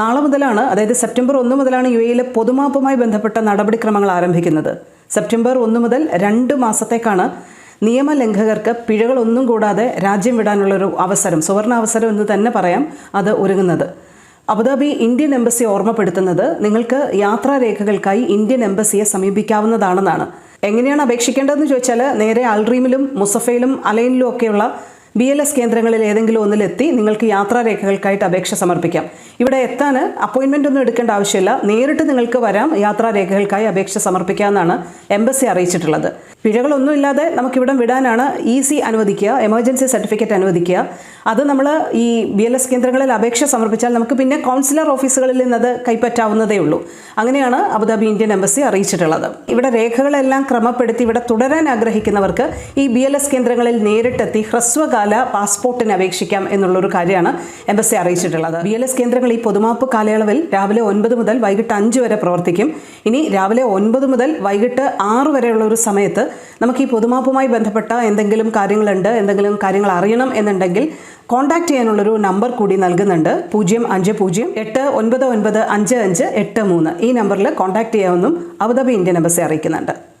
നാളെ മുതലാണ് അതായത് സെപ്റ്റംബർ ഒന്ന് മുതലാണ് യു എയിലെ പൊതുമാപ്പുമായി ബന്ധപ്പെട്ട നടപടിക്രമങ്ങൾ ആരംഭിക്കുന്നത്. സെപ്റ്റംബർ ഒന്ന് മുതൽ രണ്ട് മാസത്തേക്കാണ് നിയമലംഘകർക്ക് പിഴകളൊന്നും കൂടാതെ രാജ്യം വിടാനുള്ളൊരു അവസരം സുവർണ അവസരം എന്ന് തന്നെ പറയാം അത് ഒരുങ്ങുന്നത്. അബുദാബി ഇന്ത്യൻ എംബസി ഓർമ്മപ്പെടുത്തുന്നത് നിങ്ങൾക്ക് യാത്രാരേഖകൾക്കായി ഇന്ത്യൻ എംബസിയെ സമീപിക്കാവുന്നതാണെന്നാണ്. എങ്ങനെയാണ് അപേക്ഷിക്കേണ്ടതെന്ന് ചോദിച്ചാൽ നേരെ അൽറീമിലും മുസഫയിലും അലൈനിലും ഒക്കെയുള്ള ബി എൽ എസ് കേന്ദ്രങ്ങളിൽ ഏതെങ്കിലും ഒന്നിലെത്തി നിങ്ങൾക്ക് യാത്രാരേഖകൾക്കായിട്ട് അപേക്ഷ സമർപ്പിക്കാം. ഇവിടെ എത്താൻ അപ്പോയിൻമെന്റ് ഒന്നും എടുക്കേണ്ട ആവശ്യമില്ല. നേരിട്ട് നിങ്ങൾക്ക് വരാം. യാത്രാരേഖകൾക്കായി അപേക്ഷ സമർപ്പിക്കാമെന്നാണ് എംബസി അറിയിച്ചിട്ടുള്ളത്. പിഴകളൊന്നുമില്ലാതെ നമുക്കിവിടം വിടാനാണ് ഈസി അനുവദിക്കുക. എമർജൻസി സർട്ടിഫിക്കറ്റ് അനുവദിക്കുക. അത് നമ്മൾ ഈ ബി എൽ എസ് കേന്ദ്രങ്ങളിൽ അപേക്ഷ സമർപ്പിച്ചാൽ നമുക്ക് പിന്നെ കൗൺസിലർ ഓഫീസുകളിൽ നിന്ന് അത് കൈപ്പറ്റാവുന്നതേ ഉള്ളൂ. അങ്ങനെയാണ് അബുദാബി ഇന്ത്യൻ എംബസി അറിയിച്ചിട്ടുള്ളത്. ഇവിടെ രേഖകളെല്ലാം ക്രമപ്പെടുത്തി ഇവിടെ തുടരാൻ ആഗ്രഹിക്കുന്നവർക്ക് ഈ ബി എൽ എസ് കേന്ദ്രങ്ങളിൽ നേരിട്ടെത്തി ഹ്രസ്വകാല പാസ്പോർട്ടിന് അപേക്ഷിക്കാം എന്നുള്ളൊരു കാര്യമാണ് എംബസി അറിയിച്ചിട്ടുള്ളത്. ബി എൽ എസ് കേന്ദ്രങ്ങൾ ഈ പൊതുമാപ്പ് കാലയളവിൽ രാവിലെ ഒൻപത് മുതൽ വൈകിട്ട് അഞ്ച് വരെ പ്രവർത്തിക്കും. ഇനി രാവിലെ ഒൻപത് മുതൽ വൈകിട്ട് ആറ് വരെയുള്ള ഒരു സമയത്ത് നമുക്ക് ഈ പൊതുമാപ്പുമായി ബന്ധപ്പെട്ട എന്തെങ്കിലും കാര്യങ്ങളുണ്ട് എന്തെങ്കിലും കാര്യങ്ങൾ അറിയണം എന്നുണ്ടെങ്കിൽ കോൺടാക്ട് ചെയ്യാനുള്ളൊരു നമ്പർ കൂടി നൽകുന്നുണ്ട്. പൂജ്യം അഞ്ച് പൂജ്യം എട്ട് ഒൻപത് ഒൻപത് അഞ്ച് അഞ്ച് എട്ട് മൂന്ന്. ഈ നമ്പറിൽ കോൺടാക്ട് ചെയ്യാമെന്നും അബുദാബി ഇന്ത്യൻ എംബസി അറിയിക്കുന്നുണ്ട്.